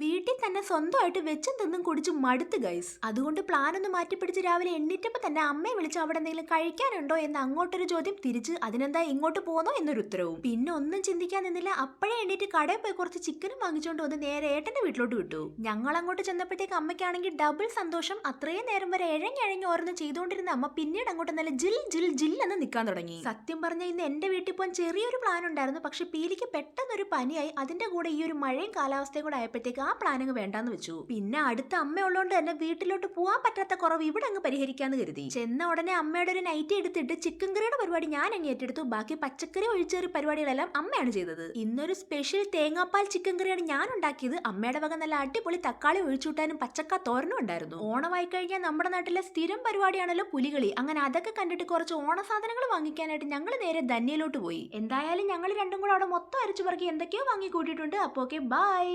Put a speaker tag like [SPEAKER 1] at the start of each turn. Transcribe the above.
[SPEAKER 1] വീട്ടിൽ തന്നെ സ്വന്തമായിട്ട് വെച്ചും തിന്നും കുടിച്ച് മടുത്ത് ഗൈസ് അതുകൊണ്ട് പ്ലാൻ ഒന്ന് മാറ്റിപ്പിടിച്ച് രാവിലെ എണ്ണീറ്റപ്പോൾ തന്നെ അമ്മയെ വിളിച്ച് അവിടെ എന്തെങ്കിലും കഴിക്കാനുണ്ടോ എന്ന് അങ്ങോട്ടൊരു ചോദ്യം തിരിച്ച് അതിനെന്താ ഇങ്ങോട്ട് പോന്നോ എന്നൊരു ഉത്തരവും. പിന്നെ ഒന്നും ചിന്തിക്കാൻ നിന്നില്ല. അപ്പോഴേ എണ്ണീറ്റ് കടയിൽ പോയി കുറച്ച് ചിക്കനും വാങ്ങിച്ചുകൊണ്ട് വന്ന് നേരെ ഏട്ടന്റെ വീട്ടിലോട്ട് വിട്ടു. ഞങ്ങൾ അങ്ങോട്ട് ചെന്നപ്പോഴത്തേക്ക് അമ്മയ്ക്കാണെങ്കിൽ ഡബിൾ സന്തോഷം. അത്രയും നേരം വരെ എഴഞ്ഞഴഞ്ഞ് ഓരോന്ന് ചെയ്തുകൊണ്ടിരുന്ന അമ്മ പിന്നീട് അങ്ങോട്ട് നല്ല ജിൽ ജിൽ ജിൽ എന്ന് നിൽക്കാൻ തുടങ്ങി. സത്യം പറഞ്ഞ ഇന്ന് എന്റെ വീട്ടിൽ പോകാൻ ചെറിയൊരു പ്ലാൻ ഉണ്ടായിരുന്നു. പക്ഷെ പീലിക്ക് പെട്ടെന്നൊരു പനിയായി. അതിന്റെ കൂടെ ഈ ഒരു മഴയും കാലാവസ്ഥയും കൂടെ ആയപ്പോഴത്തേക്ക് ആ പ്ലാൻ അങ്ങ് വേണ്ടാന്ന് വെച്ചു. പിന്നെ അടുത്ത അമ്മ ഉള്ളതുകൊണ്ട് തന്നെ വീട്ടിലോട്ട് പോകാൻ പറ്റാത്ത കുറവ് ഇവിടെ അങ്ങ് പരിഹരിക്കാന്ന് കരുതി. ചെന്ന ഉടനെ അമ്മയുടെ ഒരു നൈറ്റ് എടുത്തിട്ട് ചിക്കൻ കറിയുടെ പരിപാടി ഞാൻ അങ്ങ് ഏറ്റെടുത്തു. ബാക്കി പച്ചക്കറി ഒഴിച്ചേറി പരിപാടികളെല്ലാം അമ്മയാണ് ചെയ്തത്. ഇന്നൊരു സ്പെഷ്യൽ തേങ്ങാപ്പാൽ ചിക്കൻ കറിയാണ് ഞാൻ ഉണ്ടാക്കിയത്. അമ്മയുടെ വക നല്ല അടിപൊളി തക്കാളി ഒഴിച്ചുകൂട്ടാനും പച്ചക്ക തോരനും ഉണ്ടായിരുന്നു. ഓണമായി കഴിഞ്ഞാൽ നമ്മുടെ നാട്ടിലെ സ്ഥിരം പരിപാടിയാണല്ലോ പുലികളി. അങ്ങനെ അതൊക്കെ കണ്ടിട്ട് കുറച്ച് ഓണ സാധനങ്ങൾ വാങ്ങിക്കാനായിട്ട് ഞങ്ങൾ നേരെ ധന്യയിലോട്ട് പോയി. എന്തായാലും ഞങ്ങൾ രണ്ടും കൂടെ അവിടെ മൊത്തം അരച്ചു പറക്കി എന്തൊക്കെയോ വാങ്ങി കൂട്ടിയിട്ടുണ്ട് അപ്പോൾ ഓക്കെ ബൈ